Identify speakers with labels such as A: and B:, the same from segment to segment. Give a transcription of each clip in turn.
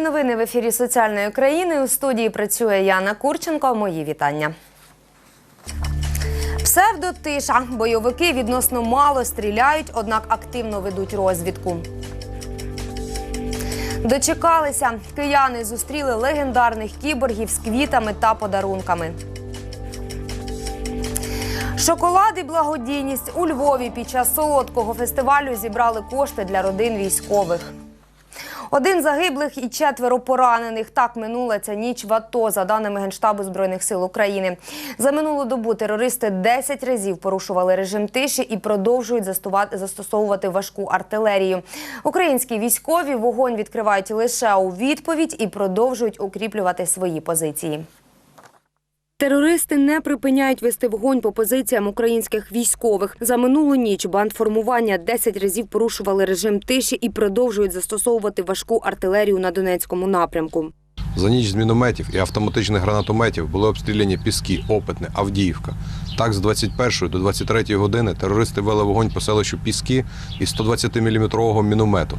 A: Новини в ефірі соціальної країни. У студії працює Яна Курченко. Мої вітання. Псевдотиша. Бойовики відносно мало стріляють, однак активно ведуть розвідку. Дочекалися. Кияни зустріли легендарних кіборгів з квітами та подарунками. Шоколад і благодійність у Львові під час солодкого фестивалю зібрали кошти для родин військових. Один загиблих і четверо поранених. Так минула ця ніч в АТО, за даними Генштабу Збройних сил України. За минулу добу терористи 10 разів порушували режим тиші і продовжують застосовувати важку артилерію. Українські військові вогонь відкривають лише у відповідь і продовжують укріплювати свої позиції. Терористи не припиняють вести вогонь по позиціям українських військових. За минулу ніч бандформування 10 разів порушували режим тиші і продовжують застосовувати важку артилерію на Донецькому напрямку.
B: За ніч з мінометів і автоматичних гранатометів були обстріляні Піски, Опитне, Авдіївка. Так, з 21 до 23 години терористи вели вогонь по селищу Піски із 120-мм міномету.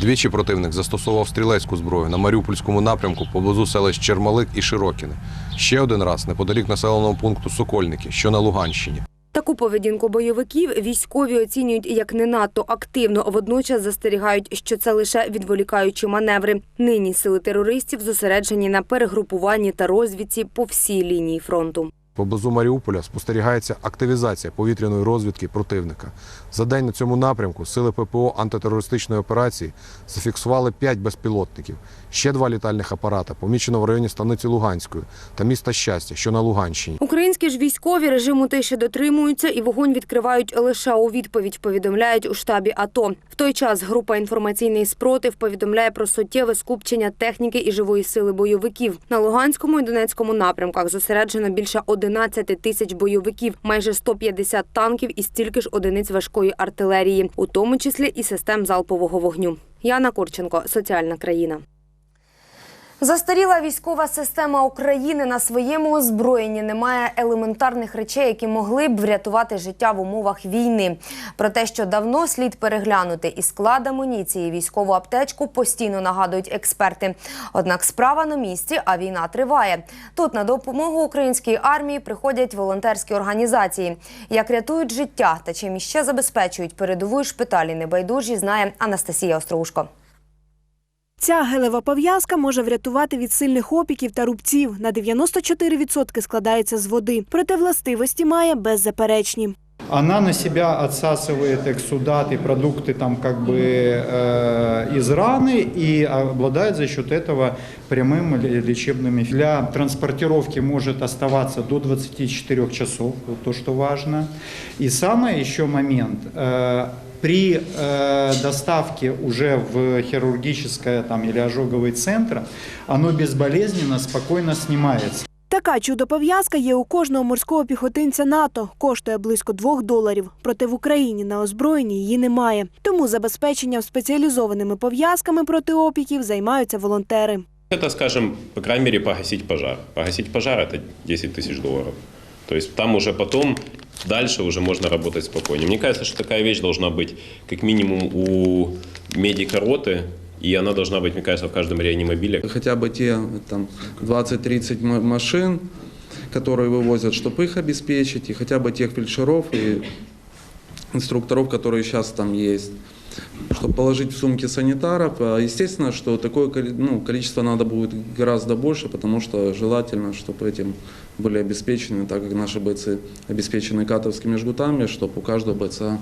B: Двічі противник застосовував стрілецьку зброю на Маріупольському напрямку поблизу селищ Чермалик і Широкіне. Ще один раз неподалік населеного пункту Сокольники, що на Луганщині.
A: Таку поведінку бойовиків військові оцінюють як не надто активно, водночас застерігають, що це лише відволікаючі маневри. Нині сили терористів зосереджені на перегрупуванні та розвідці по всій лінії фронту.
B: Поблизу Маріуполя спостерігається активізація повітряної розвідки противника. За день на цьому напрямку сили ППО антитерористичної операції зафіксували 5 безпілотників. Ще два літальних апарата помічено в районі станиці Луганської та міста Щастя, що на Луганщині.
A: Українські ж військові режиму тиші дотримуються і вогонь відкривають лише у відповідь. Повідомляють у штабі АТО. В той час група інформаційний спротив повідомляє про суттєве скупчення техніки і живої сили бойовиків. На Луганському і Донецькому напрямках зосереджено більше 11 тисяч бойовиків, майже 150 танків і стільки ж одиниць важкої артилерії, у тому числі і систем залпового вогню. Яна Курченко, соціальна країна. Застаріла військова система України на своєму озброєнні не має елементарних речей, які могли б врятувати життя в умовах війни. Про те, що давно слід переглянути і склад амуніції, військову аптечку постійно нагадують експерти. Однак справа на місці, а війна триває. Тут на допомогу українській армії приходять волонтерські організації. Як рятують життя та чим іще забезпечують передову шпиталі небайдужі, знає Анастасія Острушко.
C: Ця гелева пов'язка може врятувати від сильних опіків та рубців. На 94% складається з води. Проте властивості має беззаперечні.
D: Она на себя отсасывает эксудаты, продукты там как бы э, из раны и обладает за счет этого прямым ле- лечебным эффектом. Для транспортировки может оставаться до 24 часов, вот то, что важно. И самый еще момент. э, при э, доставке уже в хирургическое там, или ожоговый центр, оно безболезненно, спокойно снимается.
C: Така чудо-пов'язка є у кожного морського піхотинця НАТО. Коштує близько 2 доларів. Проте в Україні на озброєнні її немає. Тому забезпеченням спеціалізованими пов'язками проти опіків займаються волонтери.
E: Это, скажем, по крайней мере, погасить пожар. Погасить пожар – это 10 тысяч долларов. То есть там уже потом, дальше уже можно работать спокойнее. Мне кажется, что такая вещь должна быть как минимум у медика роты, и она должна быть, мне кажется, в каждом реанимобиле.
F: хотя бы те там 20-30 м- машин, которые вывозят, чтобы их обеспечить, и хотя бы тех фельдшеров и инструкторов, которые сейчас там есть, чтобы положить в сумки санитаров. А, Естественно, что такое ну, количество надо будет гораздо больше, потому что желательно, чтобы этим были обеспечены, так как наши бойцы обеспечены катовскими жгутами, чтобы у каждого бойца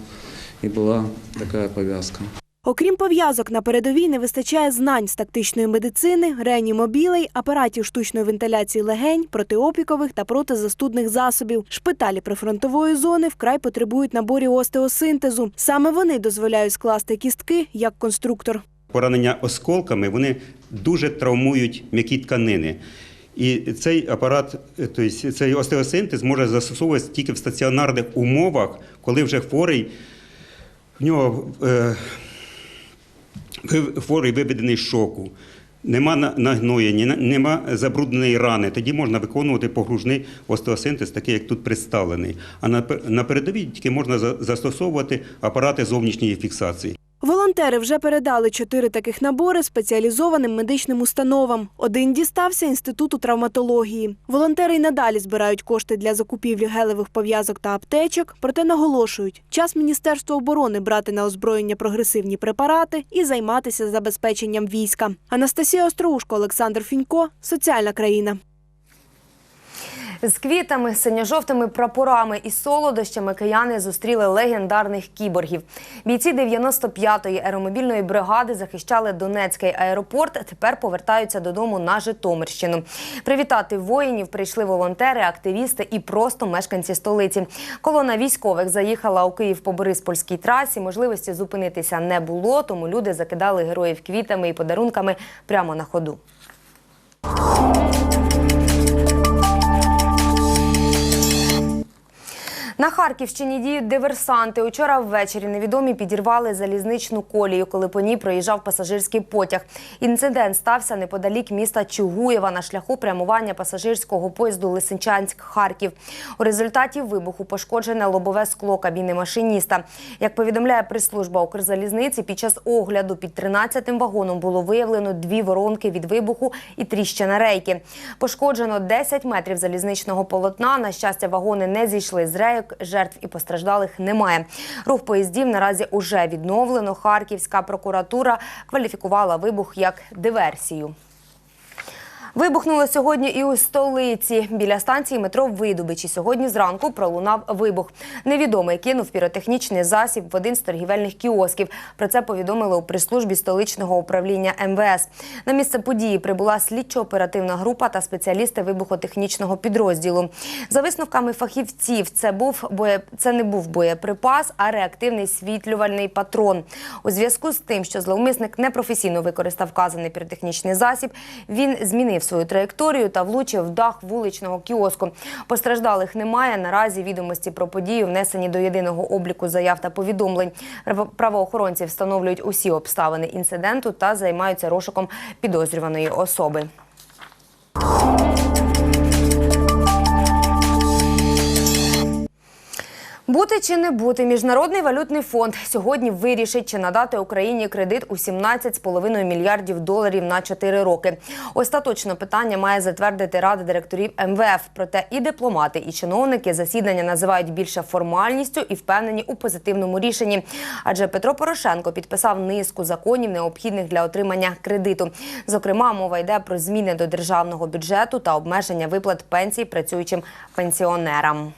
F: и была такая повязка.
C: Окрім пов'язок, на передовій не вистачає знань з тактичної медицини, реанімобілей, апаратів штучної вентиляції легень, протиопікових та протизастудних засобів. Шпиталі прифронтової зони вкрай потребують наборі остеосинтезу. Саме вони дозволяють скласти кістки як конструктор.
G: поранення осколками вони дуже травмують м'які тканини. І цей апарат, тобто цей остеосинтез може застосовуватися тільки в стаціонарних умовах, коли вже хворий, в нього е, хворий виведений з шоку. Нема на- нагноєння, нема забрудненої рани. Тоді можна виконувати погружний остеосинтез, такий, як тут представлений. А на передовій тільки можна застосовувати апарати зовнішньої фіксації.
C: Волонтери вже передали чотири таких набори спеціалізованим медичним установам. Один дістався інституту травматології. Волонтери й надалі збирають кошти для закупівлі гелевих пов'язок та аптечок, проте наголошують, час Міністерства оборони брати на озброєння прогресивні препарати і займатися забезпеченням війська. Анастасія Остроушко, Олександр Фінько, соціальна країна.
A: З квітами, синьо-жовтими прапорами і солодощами кияни зустріли легендарних кіборгів. Бійці 95-ї аеромобільної бригади захищали Донецький аеропорт. Тепер повертаються додому на Житомирщину. Привітати воїнів прийшли волонтери, активісти і просто мешканці столиці. Колона військових заїхала у Київ по Бориспольській трасі. Можливості зупинитися не було, тому люди закидали героїв квітами і подарунками прямо на ходу. На Харківщині діють диверсанти. Учора ввечері невідомі підірвали залізничну колію, коли по ній проїжджав пасажирський потяг. Інцидент стався неподалік міста Чугуєва на шляху прямування пасажирського поїзду Лисичанськ-Харків. У результаті вибуху пошкоджене лобове скло кабіни машиніста. Як повідомляє прес-служба Укрзалізниці, під час огляду під 13-тим вагоном було виявлено дві воронки від вибуху і тріщина рейки. Пошкоджено 10 метрів залізничного полотна. На щастя, вагони не зійшли з рейок, жертв і постраждалих немає. Рух поїздів наразі уже відновлено. Харківська прокуратура кваліфікувала вибух як диверсію. Вибухнуло сьогодні і у столиці. Біля станції метро Видубичі сьогодні зранку пролунав вибух. Невідомий кинув піротехнічний засіб в один з торгівельних кіосків. Про це повідомили у прес-службі столичного управління МВС. На місце події прибула слідчо-оперативна група та спеціалісти вибухотехнічного підрозділу. За висновками фахівців, це був боє... це не був боєприпас, а реактивний світлювальний патрон. У зв'язку з тим, що зловмисник непрофесійно використав вказаний піротехнічний засіб, він змінив свою траєкторію та влучив в дах вуличного кіоску. Постраждалих немає. Наразі відомості про подію внесені до єдиного обліку заяв та повідомлень. Право- Правоохоронці встановлюють усі обставини інциденту та займаються розшуком підозрюваної особи. Бути чи не бути, міжнародний валютний фонд сьогодні вирішить, чи надати Україні кредит у 17,5 мільярдів доларів на 4 роки. Остаточно питання має затвердити рада директорів МВФ. Проте і дипломати, і чиновники засідання називають більше формальністю і впевнені у позитивному рішенні. Адже Петро Порошенко підписав низку законів, необхідних для отримання кредиту. Зокрема, мова йде про зміни до державного бюджету та обмеження виплат пенсій працюючим пенсіонерам.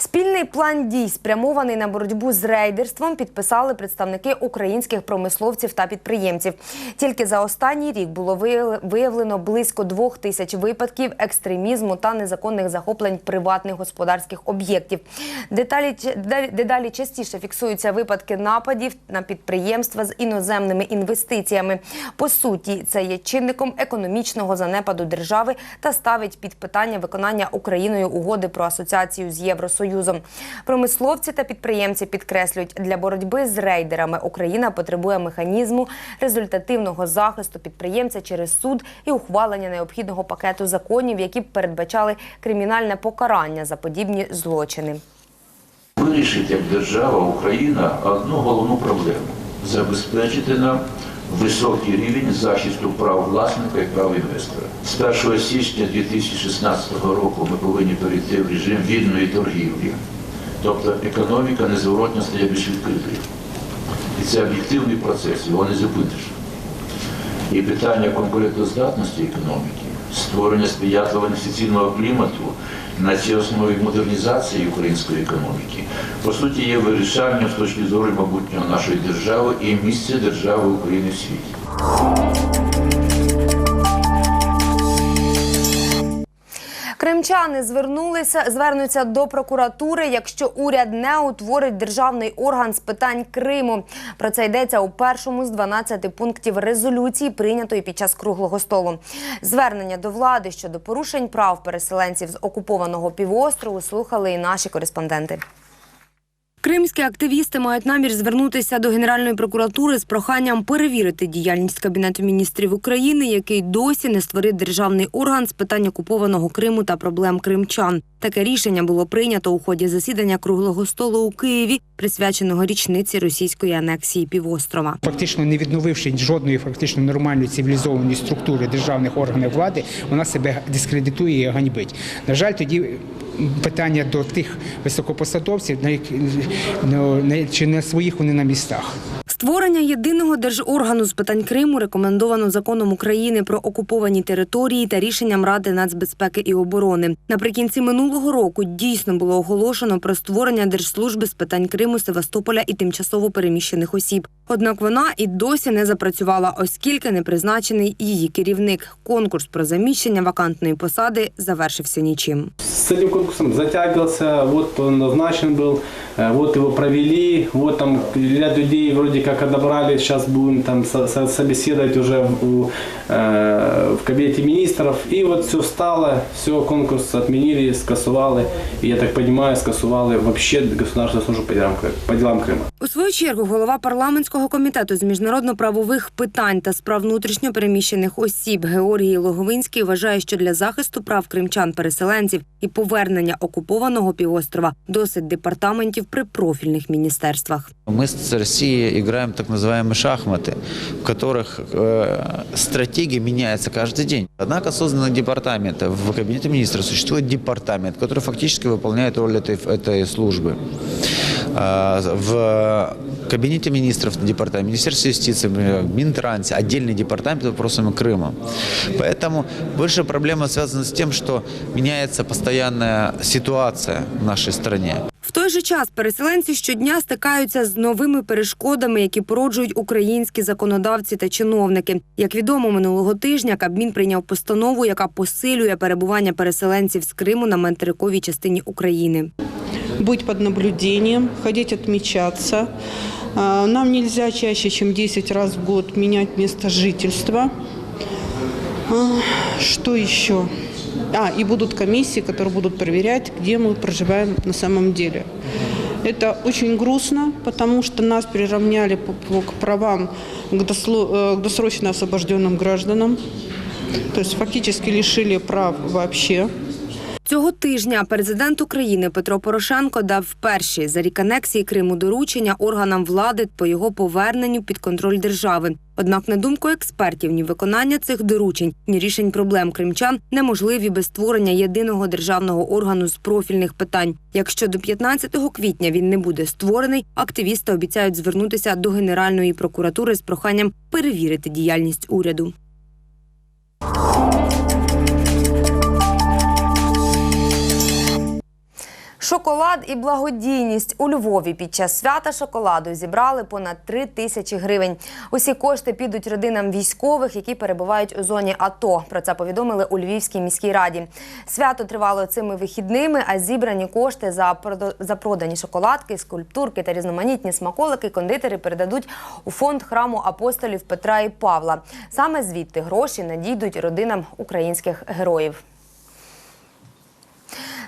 A: Спільний план дій, спрямований на боротьбу з рейдерством, підписали представники українських промисловців та підприємців. Тільки за останній рік було виявлено близько двох тисяч випадків екстремізму та незаконних захоплень приватних господарських об'єктів. Деталі дедалі частіше фіксуються випадки нападів на підприємства з іноземними інвестиціями. По суті, це є чинником економічного занепаду держави та ставить під питання виконання Україною угоди про асоціацію з Євросоюзом. Промисловці та підприємці підкреслюють, для боротьби з рейдерами Україна потребує механізму результативного захисту підприємця через суд і ухвалення необхідного пакету законів, які б передбачали кримінальне покарання за подібні злочини.
H: Вирішить як держава Україна одну головну проблему забезпечити нам високий рівень захисту прав власника і прав інвестора. З 1 січня 2016 року ми повинні перейти в режим вільної торгівлі, тобто економіка незворотно стає більш відкритою. І це об'єктивний процес, його не зупиниш. І питання конкурентоздатності економіки, створення сприятливого інвестиційного клімату на цій основі модернізації української економіки, по суті, є вирішальним з точки зору майбутнього нашої держави і місця держави України в світі.
A: Кримчани звернулися звернуться до прокуратури, якщо уряд не утворить державний орган з питань Криму. Про це йдеться у першому з 12 пунктів резолюції, прийнятої під час круглого столу. Звернення до влади щодо порушень прав переселенців з окупованого півострову слухали і наші кореспонденти. Кримські активісти мають намір звернутися до Генеральної прокуратури з проханням перевірити діяльність Кабінету міністрів України, який досі не створив державний орган з питань окупованого Криму та проблем кримчан. Таке рішення було прийнято у ході засідання круглого столу у Києві, присвяченого річниці російської анексії півострова.
I: Фактично не відновивши жодної фактично нормальної цивілізованої структури державних органів влади, вона себе дискредитує і ганьбить. На жаль, тоді питання до тих високопосадовців, на які ну, на- чи не своїх вони на містах.
A: Створення єдиного держоргану з питань Криму рекомендовано законом України про окуповані території та рішенням Ради нацбезпеки і оборони. Наприкінці минулого року дійсно було оголошено про створення держслужби з питань Криму, Севастополя і тимчасово переміщених осіб. Однак вона і досі не запрацювала, оскільки не призначений її керівник. Конкурс про заміщення вакантної посади завершився нічим.
J: с этим конкурсом затягивался, вот он назначен был, э, вот его провели, вот там ряд людей вроде как отобрали, сейчас будем там со- со- собеседовать уже в, у, э, в кабинете министров, и вот все встало, все, конкурс отменили, скасували, и я так понимаю, скасували вообще государственную службу по делам, Кры- по делам Крыма.
A: У свою чергу голова парламентського комітету з міжнародно-правових питань та справ внутрішньо переміщених осіб Георгій Логовинський вважає, що для захисту прав кримчан-переселенців і повернення окупованого півострова досить департаментів при профільних міністерствах.
K: Мы с Россией играем так называемые шахматы, в которых э, стратегия меняется каждый день. Однако созданы департаменты. В Кабинете министров существует департамент, который фактически выполняет роль этой, этой службы. А, В Кабинете министров департамент, Министерство юстиции, э, Минтрансе, отдельный департамент по вопросам Крыма. Поэтому большая проблема связана с тем, что меняется постоянная ситуация в нашей стране.
A: В той же час переселенці щодня стикаються з новими перешкодами, які породжують українські законодавці та чиновники. Як відомо, минулого тижня Кабмін прийняв постанову, яка посилює перебування переселенців з Криму на материковій частині України.
L: быть под наблюдением, ходить отмечаться. А, Нам нельзя чаще, чем 10 раз в год менять место жительства. А, Что еще? А, и будут комиссии, которые будут проверять, где мы проживаем на самом деле. Это очень грустно, потому что нас приравняли по, по- к правам к, досло- э, к досрочно освобожденным гражданам. То есть фактически лишили прав вообще.
A: Цього тижня президент України Петро Порошенко дав перші за рік анексії Криму доручення органам влади по його поверненню під контроль держави. Однак, на думку експертів, ні виконання цих доручень, ні рішень проблем кримчан неможливі без створення єдиного державного органу з профільних питань. Якщо до 15 квітня він не буде створений, активісти обіцяють звернутися до Генеральної прокуратури з проханням перевірити діяльність уряду. Шоколад і благодійність у Львові під час свята шоколаду зібрали понад 3 тисячі гривень. Усі кошти підуть родинам військових, які перебувають у зоні АТО. Про це повідомили у Львівській міській раді. Свято тривало цими вихідними, а зібрані кошти за продані шоколадки, скульптурки та різноманітні смаколики кондитери передадуть у фонд храму апостолів Петра і Павла. Саме звідти гроші надійдуть родинам українських героїв.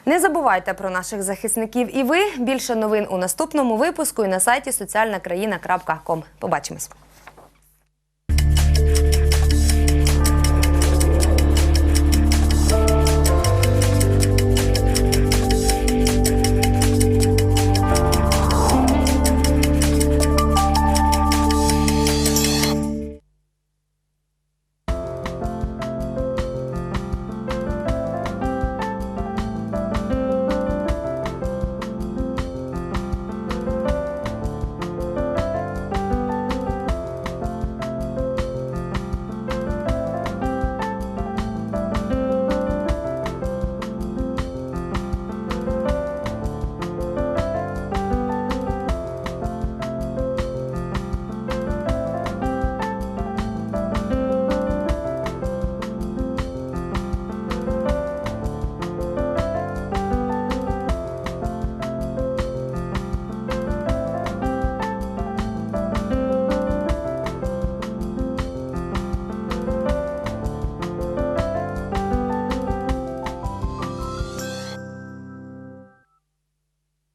A: Не забувайте про наших захисників і ви. Більше новин у наступному випуску і на сайті соціальнакраїна.ком. Побачимось.